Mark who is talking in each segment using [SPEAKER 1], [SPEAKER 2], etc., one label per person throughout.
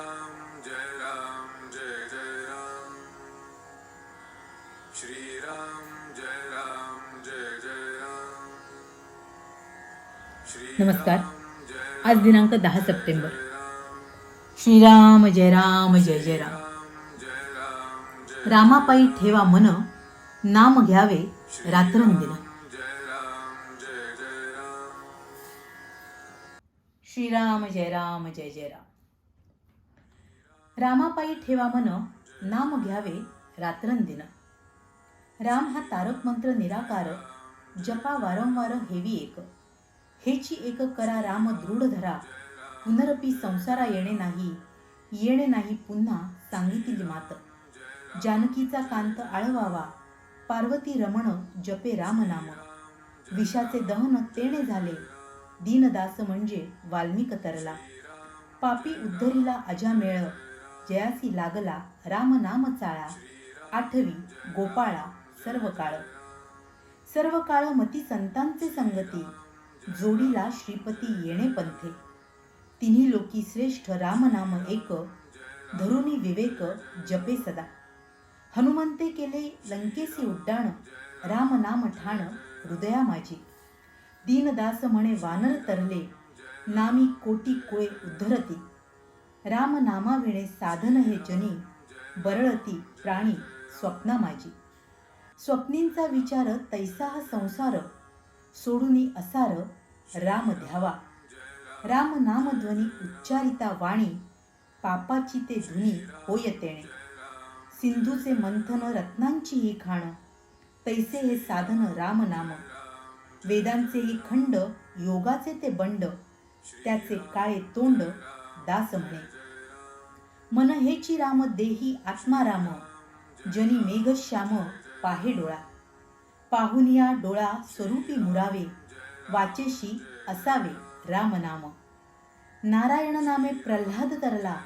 [SPEAKER 1] श्रीराम जय राम जय जय राम श्रीराम जय राम जय जय राम
[SPEAKER 2] नमस्कार. आज दिनांक दहा सप्टेंबर. श्रीराम जय राम जय जय राम
[SPEAKER 1] राम राम
[SPEAKER 2] रामापायी ठेवा मन नाम घ्यावे रात्रंदिन
[SPEAKER 1] राम राम
[SPEAKER 2] श्रीराम जय राम जय जय राम रामापायी ठेवा मन नाम घ्यावे रात्रंदिन. राम हा तारक मंत्र निराकार जपा वारंवार हेवी एक. हेची एक करा राम दृढ धरा पुनरपी संसारा येणे नाही येणे नाही पुन्हा सांगितली मात. जानकीचा कांत आळवावा पार्वती रमण जपे राम नाम. विषाचे दहन तेणे झाले दीनदास म्हणजे वाल्मिक तरला. पापी उद्धरीला अजामेळ जयासी लागला राम नाम चाळा आठवी गोपाळा सर्व काळ सर्व काळ मती संतांचे संगती जोडीला श्रीपती येणे पंथे. तिन्ही लोकी श्रेष्ठ राम नाम एक धरुणी विवेक जपे सदा. हनुमंते केले लंकेसी उड्डाण राम नाम ठाण हृदया माझी. दीनदास म्हणे वानर तरले नामी कोटी कुळे उद्धरती. राम नामाविणे साधन हे जनी बरळती प्राणी स्वप्ना माझी. स्वप्नींचा विचार तैसा हा संसार सोडूनी असार राम ध्यावा राम नामध्वनी उच्चारिता वाणी पापाची ते धुनी होय तेणे. सिंधूचे मंथन रत्नांची ही खाण तैसे हे साधन राम नाम. वेदांचे ही खंड योगाचे ते बंड त्याचे काळे तोंड दास म्हणे मन हेची राम देही आत्मा राम जनी मेघ श्याम पाहे डोळा. पाहून या डोळा स्वरूपी मुरावे. वाचेशी असावे राम नाम नारायण नामे प्रल्हाद तरला.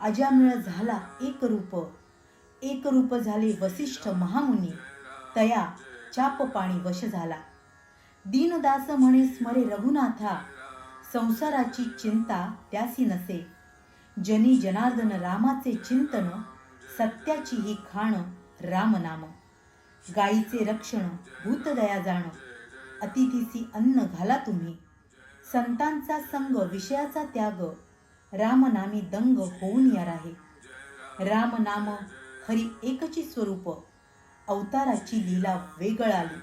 [SPEAKER 2] अजामिळ झाला एक रूप. एक रूप झाले वसिष्ठ महामुनी. तया चाप पाणी वश झाला. दीनदास म्हणे स्मरे रघुनाथा. संसाराची चिंता त्यासी नसे. जनी जनार्दन रामाचे चिंतन सत्याची ही खाण रामनाम. गायीचे रक्षण भूतदया जाण. अतिथीसी अन्न घाला तुम्ही. संतांचा संग विषयाचा त्याग. रामनामी दंग होऊन या राहे. रामनाम हरी एकची स्वरूप. अवताराची लीला वेगळाली.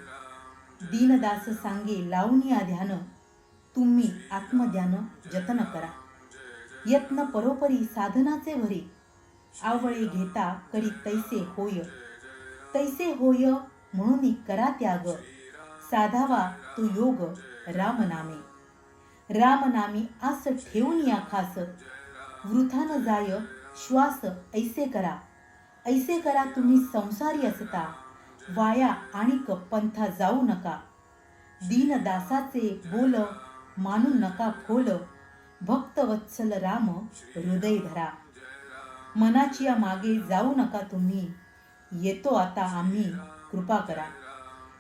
[SPEAKER 2] दीनदास सांगे लावून या ध्यान. तुम्ही आत्मज्ञान जतन करा. यत्न परोपरी साधनाचे भरी. आवळे घेता करी तैसे होय. तैसे होय म्हणून करा त्याग. साधावा तो योग रामनामे. रामनामी आस ठेवून या खास. वृथान जाय श्वास ऐसे करा. ऐसे करा तुम्ही संसारी असता. वाया आणिक पंथा जाऊ नका. दीनदासाचे बोल मानू नका फोल भक्त वत्सल राम हृदय धरा. मनाची या मागे जाऊ नका तुम्ही. येतो आता आम्ही कृपा करा.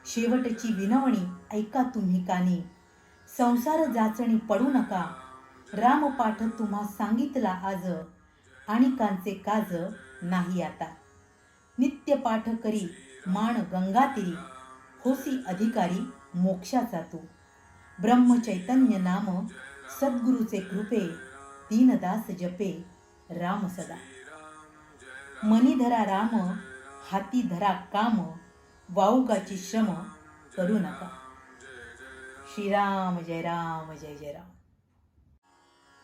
[SPEAKER 2] शेवटची विनवणी ऐका तुम्ही कानी. संसार जाचणी पडू नका. रामपाठ तुम्हा सांगितला आज आणि कांचे काज नाही आता. नित्य पाठ करी मान गंगातिरी. होसी अधिकारी मोक्षाचा तू. ब्रह्मचैतन्य नाम सद्गुरूचे कृपे दीनदास जपे राम सदा. मनी धरा राम हाती धरा काम वाऊगाची श्रम करू नका. श्रीराम जय राम जय जय राम.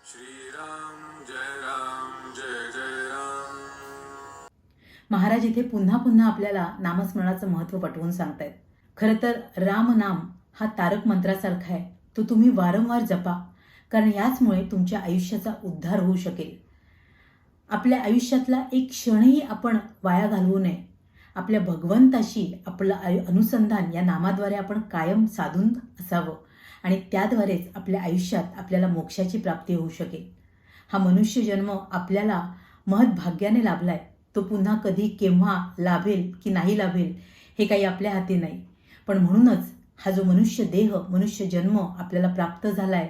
[SPEAKER 1] श्रीराम जय राम जय जय राम.
[SPEAKER 2] महाराज इथे पुन्हा पुन्हा आपल्याला नामस्मरणाचं महत्त्व पटवून सांगतायत. खरं तर राम नाम हा तारक मंत्रासारखा आहे. तो तुम्ही वारंवार जपा. कारण याचमुळे तुमच्या आयुष्याचा उद्धार होऊ शकेल. आपल्या आयुष्यातला एक क्षणही आपण वाया घालवू नये. आपल्या भगवंताशी आपलं आयु अनुसंधान या नामाद्वारे आपण कायम साधून असावं. आणि त्याद्वारेच आपल्या आयुष्यात आपल्याला मोक्षाची प्राप्ती होऊ शकेल. हा मनुष्य जन्म आपल्याला महद्भाग्याने लाभला आहे तो पुन्हा कधी केव्हा लाभेल की नाही लाभेल हे काही आपल्या हाती नाही. पण म्हणूनच हा जो मनुष्य देह मनुष्य जन्म आपल्याला प्राप्त झाला आहे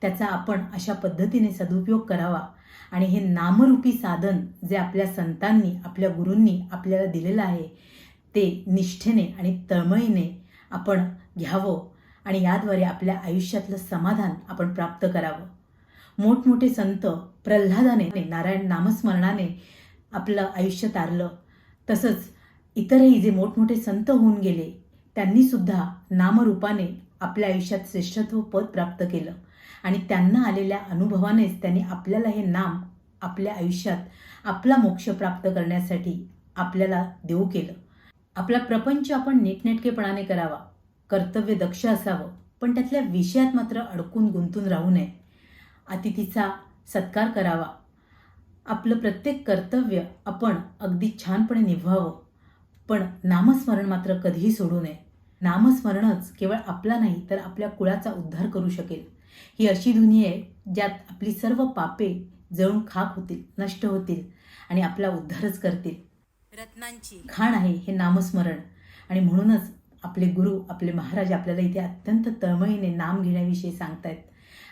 [SPEAKER 2] त्याचा आपण अशा पद्धतीने सदुपयोग करावा. आणि हे नामरूपी साधन जे आपल्या संतांनी आपल्या गुरूंनी आपल्याला दिलेलं आहे ते निष्ठेने आणि तळमळीने आपण घ्यावं आणि याद्वारे आपल्या आयुष्यातलं समाधान आपण प्राप्त करावं. मोठमोठे संत प्रल्हादाने नारायण नामस्मरणाने आपलं आयुष्य तारलं. तसंच इतरही जे मोठमोठे संत होऊन गेले त्यांनीसुद्धा नामरूपाने आपल्या आयुष्यात श्रेष्ठत्व पद प्राप्त केलं. आणि त्यांना आलेल्या अनुभवानेच त्यांनी आपल्याला हे नाम आपल्या आयुष्यात आपला मोक्ष प्राप्त करण्यासाठी आपल्याला देऊ केलं. आपला प्रपंच आपण नीटनेटकेपणाने करावा कर्तव्य दक्ष असावं पण त्यातल्या विषयात मात्र अडकून गुंतून राहू नये. अतिथीचा सत्कार करावा. आपलं प्रत्येक कर्तव्य आपण अगदी छानपणे निभवावं पण नामस्मरण मात्र कधीही सोडू नये. नामस्मरणच केवळ आपला नाही तर आपल्या कुळाचा उद्धार करू शकेल. ही अशी दुनिया आहे ज्यात आपली सर्व पापे जळून खाक होतील नष्ट होतील आणि आपला उद्धारच करतील. रत्नांची. खाण आहे हे नामस्मरण. आणि म्हणूनच आपले गुरु आपले महाराज आपल्याला इथे अत्यंत तळमळीने नाम घेण्याविषयी सांगतायत.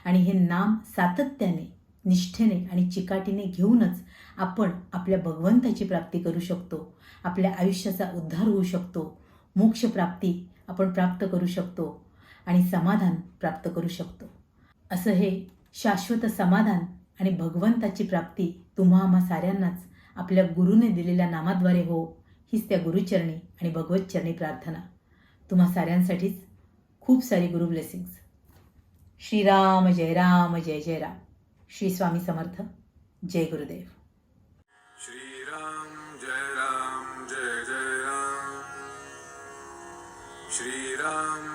[SPEAKER 2] आणि हे नाम सातत्याने निष्ठेने आणि चिकाटीने घेऊनच आपण आपल्या भगवंताची प्राप्ती करू शकतो. आपल्या आयुष्याचा उद्धार होऊ शकतो. मोक्ष प्राप्ती आपण प्राप्त करू शकतो आणि समाधान प्राप्त करू शकतो. असं हे शाश्वत समाधान आणि भगवंताची प्राप्ती तुम्हा आम्हा साऱ्यांनाच आपल्या गुरुने दिलेल्या नामाद्वारे हो हीच त्या गुरुचरणी आणि भगवतचरणी प्रार्थना. तुम्हा साऱ्यांसाठीच खूप सारी गुरु ब्लेसिंग्स. श्रीराम जय राम जय जय राम. श्री स्वामी समर्थ. जय गुरुदेव.
[SPEAKER 1] श्रीराम um,